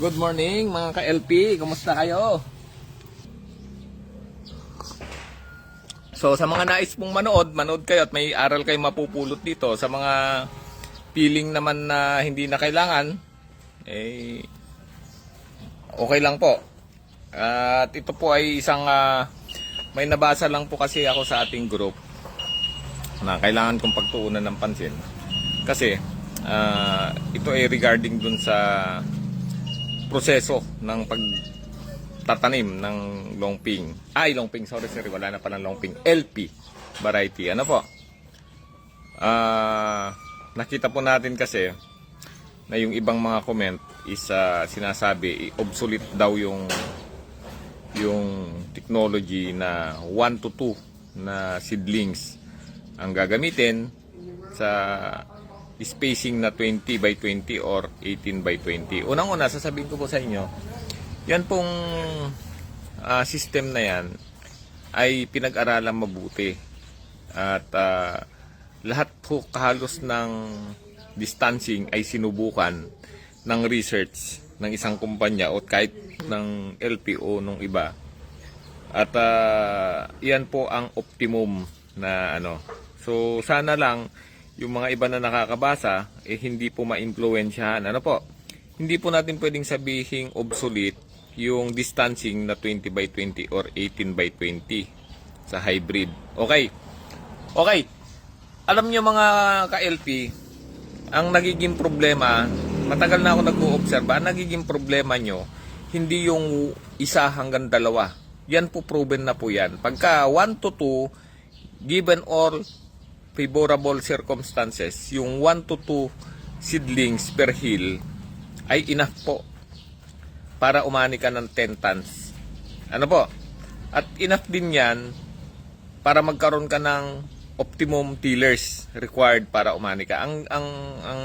Good morning mga ka-LP, kumusta kayo? So sa mga nais pong manood, manood kayo at may aral kayo mapupulot dito. Sa mga feeling naman na hindi na kailangan, eh okay lang po. At ito po ay isang ah, may nabasa lang po kasi ako sa ating group na kailangan kong pagtuunan ng pansin. Kasi ah, ito ay regarding dun sa proseso ng pagtatanim ng longping. Ay, longping, sorry sir, wala na palang longping. LP variety. Ano po? Ah, nakita po natin kasi na yung ibang mga comment is ah, sinasabi obsolete daw yung yung technology na 1 to 2 na seedlings ang gagamitin sa spacing na 20 by 20 or 18 by 20. Unang-una, sasabihin ko po sa inyo, yan pong ah, system na yan ay pinag-aralan mabuti. At ah, lahat po kahalos ng distancing ay sinubukan ng research ng isang kumpanya o kahit ng LPO nung iba. At ah, yan po ang optimum na ano. So sana lang yung mga iba na nakakabasa eh hindi po ma-impluwensyahan. Ano po? Hindi po natin pwedeng sabihin obsolete yung distancing na 20 by 20 or 18 by 20 sa hybrid. Okay. Okay. Alam nyo mga ka-LP, ang nagiging problema, matagal na ako nag-oobserba, ang nagiging problema nyo, hindi yung isa hanggang dalawa. Yan po proven na po yan. Pagka 1 to 2, given all favorable circumstances, yung 1 to 2 seedlings per hill ay enough po para umani ka ng 10 tons. Ano po? At enough din yan para magkaroon ka ng optimum tillers required para umani ka. Ang ang ang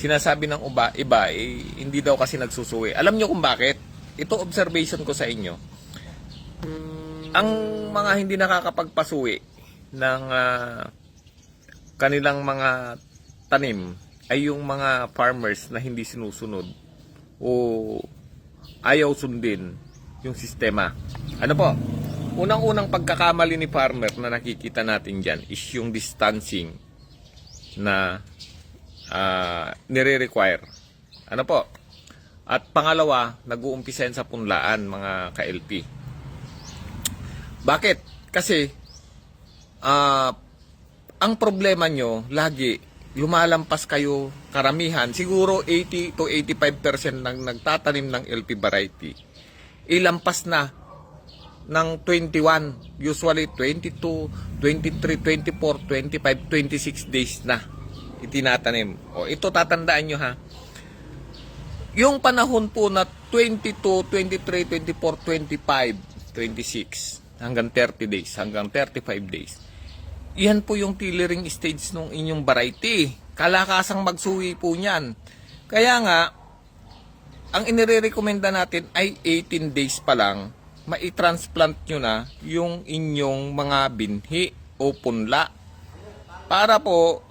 sinasabi ng uba, iba eh, hindi daw kasi nagsusuwi. Alam nyo kung bakit? Ito observation ko sa inyo. Ang mga hindi nakakapagpasuwi ng ah, kanilang mga tanim ay yung mga farmers na hindi sinusunod o ayaw sundin yung sistema. Ano po? Unang-unang pagkakamali ni farmer na nakikita natin dyan is yung distancing na ah, nire-require. Ano po? At pangalawa, nag-uumpisa sa punlaan mga ka-LP. Bakit? Kasi ah, ang problema nyo, lagi, lumalampas kayo karamihan, siguro 80 to 85% ng nagtatanim ng LP variety, ilampas na ng 21, usually 22, 23, 24, 25, 26 days na itinatanim. O ito tatandaan nyo ha. Yung panahon po na 22, 23, 24, 25, 26 hanggang 30 days, hanggang 35 days. Yan po yung tillering stage ng inyong variety. Kalakasang magsuwi po niyan. Kaya nga, ang inirekomenda natin ay 18 days pa lang, mai-transplant nyo na yung inyong mga binhi o punla. Para po,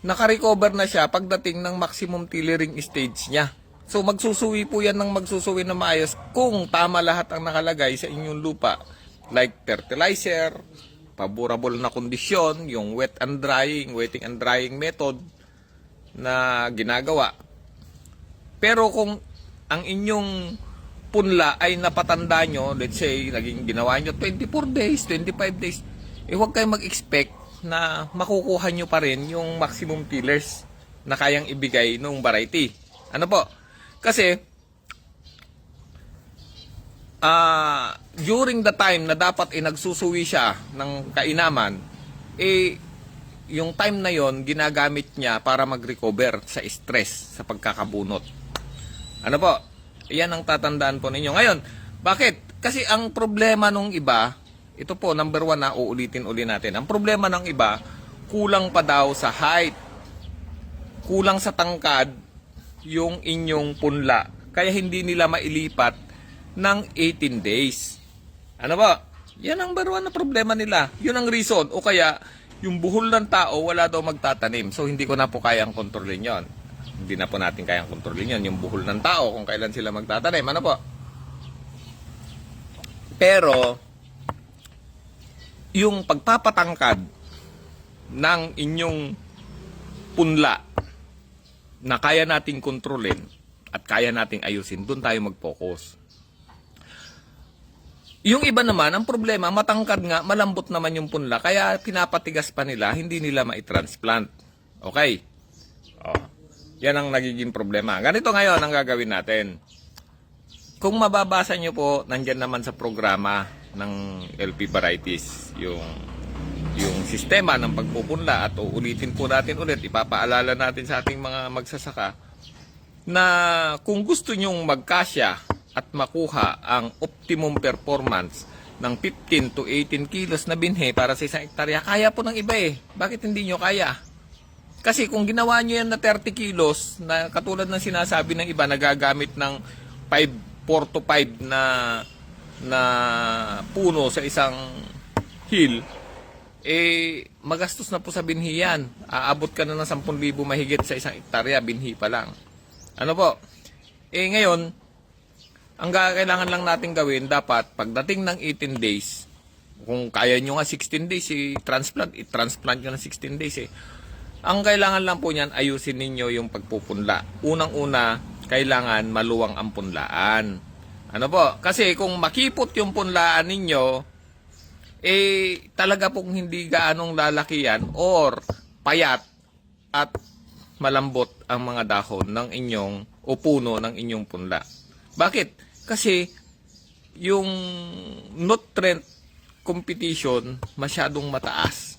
nakarecover na siya pagdating ng maximum tillering stage niya. So magsusuwi po yan ng magsusuwi na maayos kung tama lahat ang nakalagay sa inyong lupa. Like fertilizer, favorable na kondisyon, yung wet and drying, wetting and drying method na ginagawa. Pero kung ang inyong punla ay napatanda nyo, let's say, naging ginawa nyo 24 days, 25 days, eh huwag kayong mag-expect na makukuha nyo pa rin yung maximum tillers na kayang ibigay ng variety. Ano po? Kasi, ah during the time na dapat eh, nagsusuwi siya ng kainaman, eh, yung time na yon ginagamit niya para mag-recover sa stress, sa pagkakabunot. Ano po? Yan ang tatandaan po ninyo. Ngayon, bakit? Kasi ang problema nung iba, ito po, number one na uulitin uli natin. Ang problema ng iba, kulang pa daw sa height. Kulang sa tangkad yung inyong punla. Kaya hindi nila mailipat ng 18 days. Ano ba? Yan ang one na problema nila. Yun ang reason. O kaya, yung buhol ng tao, wala daw magtatanim. So, hindi ko na po kayang kontrolin yon. Hindi na po natin kayang kontrolin yan. Yung buhol ng tao, kung kailan sila magtatanim. Ano po? Pero, yung pagpapatangkad ng inyong punla na kaya nating kontrolin at kaya nating ayusin, doon tayo mag-focus. Yung iba naman, ang problema, matangkad nga, malambot naman yung punla, kaya pinapatigas pa nila, hindi nila ma-transplant. Okay? Oh. Yan ang nagiging problema. Ganito ngayon ang gagawin natin. Kung mababasa nyo po, nandyan naman sa programa ng LP Varieties, yung yung sistema ng pagpupunla at uulitin po natin ulit, ipapaalala natin sa ating mga magsasaka na kung gusto nyong magkasya at makuha ang optimum performance ng 15 to 18 kilos na binhe para sa isang hektarya, kaya po ng iba eh. Bakit hindi nyo kaya? Kasi kung ginawa nyo yan na 30 kilos, na katulad ng sinasabi ng iba, nagagamit ng 5, 4 to 5 na, na puno sa isang hill, eh, magastos na po sa binhi yan. Aabot ka na ng 10,000 mahigit sa isang hektarya, binhi pa lang. Ano po? Eh, ngayon, ang ga- kailangan lang natin gawin, dapat, pagdating ng 18 days, kung kaya nyo nga 16 days, i-transplant, i-transplant nyo ng 16 days eh. Ang kailangan lang po niyan, ayusin ninyo yung pagpupunla. Unang-una, kailangan maluwang ang punlaan. Ano po? Kasi kung makipot yung punlaan ninyo, eh talaga pong hindi gaanong lalaki yan or payat at malambot ang mga dahon ng inyong o puno ng inyong punla. Bakit? Kasi yung nutrient competition masyadong mataas.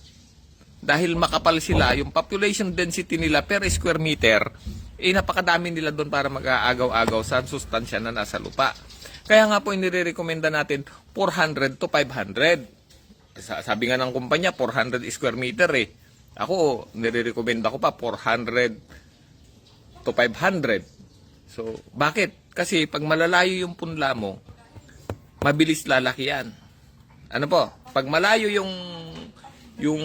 Dahil makapal sila, yung population density nila per square meter, eh napakadami nila doon para mag-aagaw-agaw sa sustansya na nasa lupa. Kaya nga po inirekomenda natin 400 to 500 sa- sabi nga ng kumpanya, 400 square meter eh. Ako, nire-recommend ko pa 400 to 500. So, bakit? Kasi pag malalayo yung punla mo, mabilis lalaki yan. Ano po? Pag malayo yung yung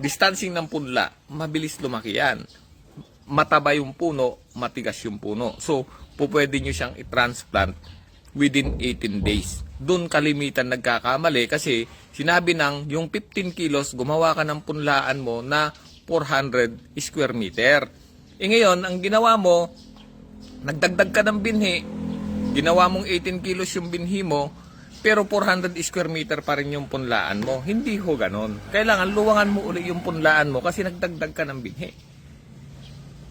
distancing ng punla, mabilis lumaki yan. Mataba yung puno, matigas yung puno. So, po pwede nyo siyang i-transplant within 18 days. Doon kalimitan nagkakamali kasi sinabi ng yung 15 kilos, gumawa ka ng punlaan mo na 400 square meter. E ngayon, ang ginawa mo, nagdagdag ka ng binhi, ginawa mong 18 kilos yung binhi mo, pero 400 square meter pa rin yung punlaan mo. Hindi ho ganon. Kailangan luwangan mo uli yung punlaan mo kasi nagdagdag ka ng binhi.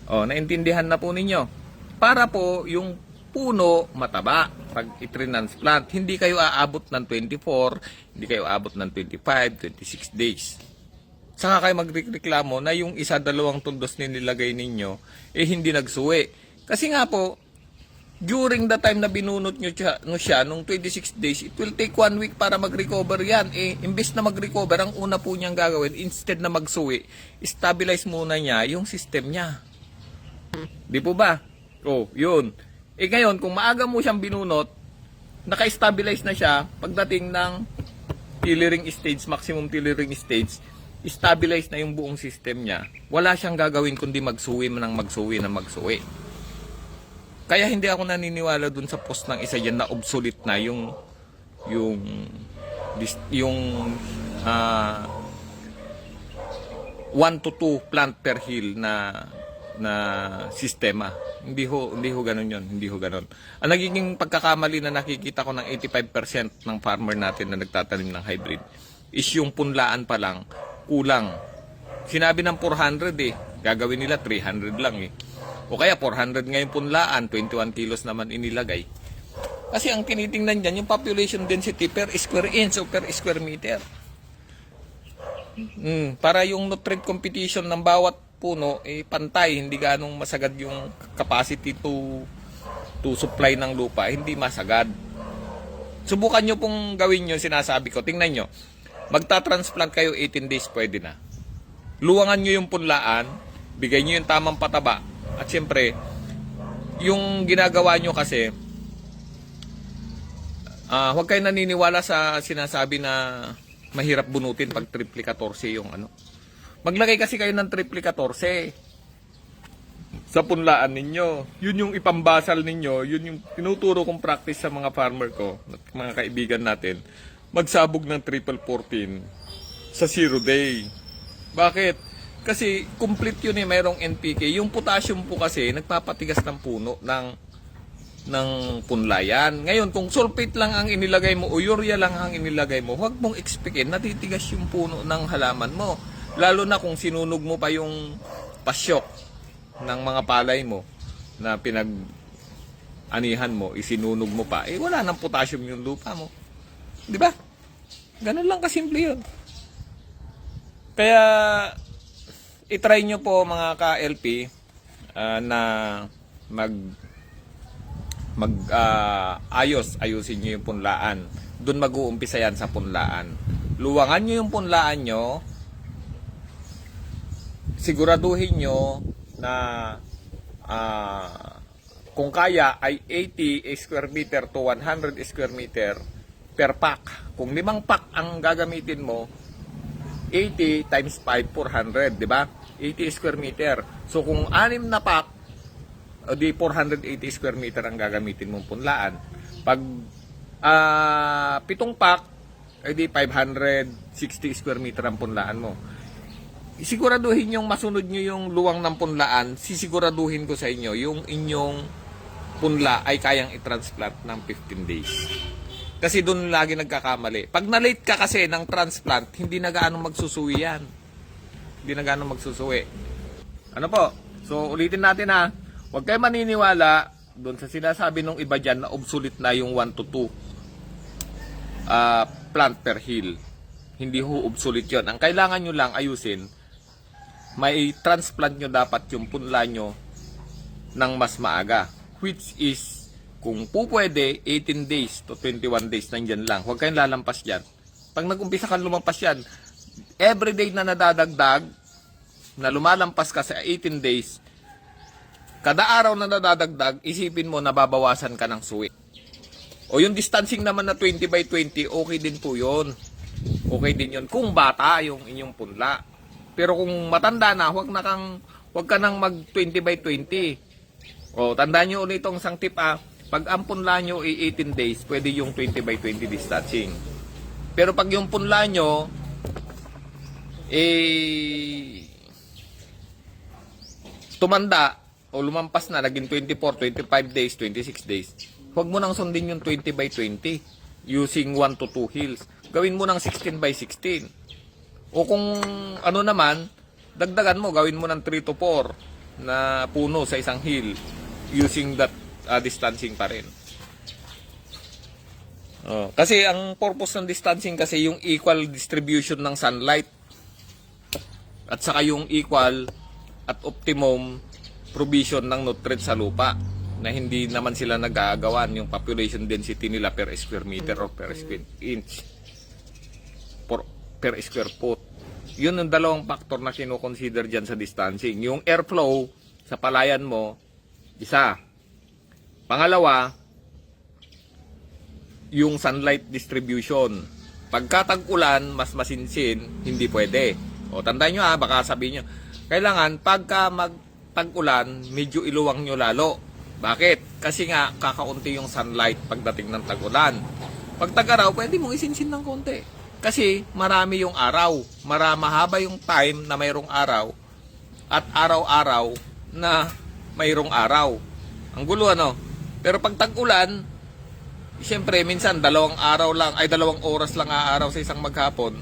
O, naintindihan na po ninyo. Para po yung puno mataba pag i-transplant. Hindi kayo aabot ng 24, hindi kayo aabot ng 25, 26 days. Saka kayo magreklamo na yung isa dalawang tundos nilagay ninyo eh hindi nagsuwi. Kasi nga po, during the time na binunot nyo siya, no siya, nung 26 days, it will take one week para mag-recover yan. Eh, imbes na mag-recover, ang una po niyang gagawin, instead na magsuwi, stabilize muna niya yung system niya. Di po ba? Oh, yun. Eh ngayon, kung maaga mo siyang binunot, naka-stabilize na siya pagdating ng tillering stage, maximum tillering stage, stabilize na yung buong system niya. Wala siyang gagawin kundi magsuwi man ng magsuwi na magsuwi. Kaya hindi ako naniniwala dun sa post ng isa yan na obsolete na yung yung yung ah 1 to 2 plant per hill na na sistema. Hindi ho hindi ho ganoon 'yon, hindi ho ganoon. Ang nagiging pagkakamali na nakikita ko ng 85% ng farmer natin na nagtatanim ng hybrid is yung punlaan pa lang kulang. Sinabi ng 400 eh, gagawin nila 300 lang eh. O kaya 400 ngayon punlaan, 21 kilos naman inilagay. Kasi ang tinitingnan dyan, yung population density per square inch o per square meter. Mm, para yung nutrient competition ng bawat puno eh pantay, hindi ganong masagad yung capacity to to supply ng lupa, hindi masagad. Subukan nyo pong gawin yun, sinasabi ko. Tingnan nyo. Magta-transplant kayo 18 days, pwede na. Luwangan nyo yung punlaan, bigay nyo yung tamang pataba, at syempre, yung ginagawa nyo kasi, ah huwag kayo naniniwala sa sinasabi na mahirap bunutin pag triple 14 yung ano. Maglagay kasi kayo ng triple 14. sa punlaan ninyo. Yun yung ipambasal ninyo, yun yung tinuturo kong practice sa mga farmer ko, at mga kaibigan natin, magsabog ng triple 14 sa zero day. Bakit? Kasi complete yun eh, mayroong NPK. Yung potassium po kasi, nagpapatigas ng puno ng ng punlayan. Ngayon, kung sulfate lang ang inilagay mo o urea lang ang inilagay mo, huwag mong expectin natitigas yung puno ng halaman mo. Lalo na kung sinunog mo pa yung pasyok ng mga palay mo na pinag anihan mo, isinunog mo pa, eh wala nang potassium yung lupa mo. Di ba? Ganun lang kasimple yun. Kaya, itry nyo po mga ka-LP ah, na mag mag ah, ayos ayusin niyo yung punlaan. Doon mag-uumpisa yan sa punlaan. Luwangan niyo yung punlaan nyo. Siguraduhin nyo na ah, kung kaya ay 80 square meter to 100 square meter per pack. Kung limang pack ang gagamitin mo 80 times 5 400 di ba 80 square meter so kung anim na pack o di 480 square meter ang gagamitin mong punlaan. Pag ah pitong pack, ay di 560 square meter ang punlaan mo. Siguraduhin yung masunod nyo yung luwang ng punlaan, sisiguraduhin ko sa inyo yung inyong punla ay kayang i-transplant ng 15 days. Kasi doon lagi nagkakamali. Pag na-late ka kasi ng transplant, hindi na gaano magsusuwi yan. Hindi na gaano magsusuwi. Ano po? So, ulitin natin ha. Huwag kayo maniniwala doon sa sinasabi ng iba dyan na obsolete na yung 1 to 2 ah, plant per hill. Hindi ho obsolete yon. Ang kailangan nyo lang ayusin, may transplant nyo dapat yung punla nyo ng mas maaga. Which is, kung po pwede, 18 days to 21 days nandyan lang. Huwag kayong lalampas dyan. Pag nag-umpisa kang lumampas yan, every day na nadadagdag, na lumalampas ka sa 18 days, kada araw na nadadagdag, isipin mo nababawasan ka ng suwi. O yung distancing naman na 20 by 20, okay din po yun. Okay din yun. Kung bata yung inyong punla. Pero kung matanda na, huwag na kang, huwag ka nang mag 20 by 20. O, tandaan nyo ulit itong isang tip ah. Pag ang punla nyo ay 18 days, pwede yung 20 by 20 distancing. Pero pag yung punla nyo, eh, tumanda o lumampas na, naging 24, 25 days, 26 days, huwag mo nang sundin yung 20 by 20 using 1 to 2 hills. Gawin mo ng 16 by 16. O kung ano naman, dagdagan mo, gawin mo ng 3 to 4 na puno sa isang hill using that uh, distancing pa rin. Oh, kasi ang purpose ng distancing kasi yung equal distribution ng sunlight at saka yung equal at optimum provision ng nutrients sa lupa na hindi naman sila nagagawan yung population density nila per square meter or per square inch per, per square foot. Yun ang dalawang factor na kino-consider dyan sa distancing. Yung airflow sa palayan mo, isa. Pangalawa, yung sunlight distribution. Pagka tag-ulan, mas masinsin, hindi pwede. O tandaan nyo ha, baka sabihin nyo, kailangan pagka mag tag-ulan, medyo iluwang nyo lalo. Bakit? Kasi nga, kakaunti yung sunlight pagdating ng tag-ulan. Pag tag-araw, pwede mong isinsin ng konti. Kasi marami yung araw. Mara, mahaba yung time na mayroong araw at araw-araw na mayroong araw. Ang gulo ano? Pero pag tag-ulan, Siyempre, minsan dalawang araw lang, ay dalawang oras lang aaraw sa isang maghapon.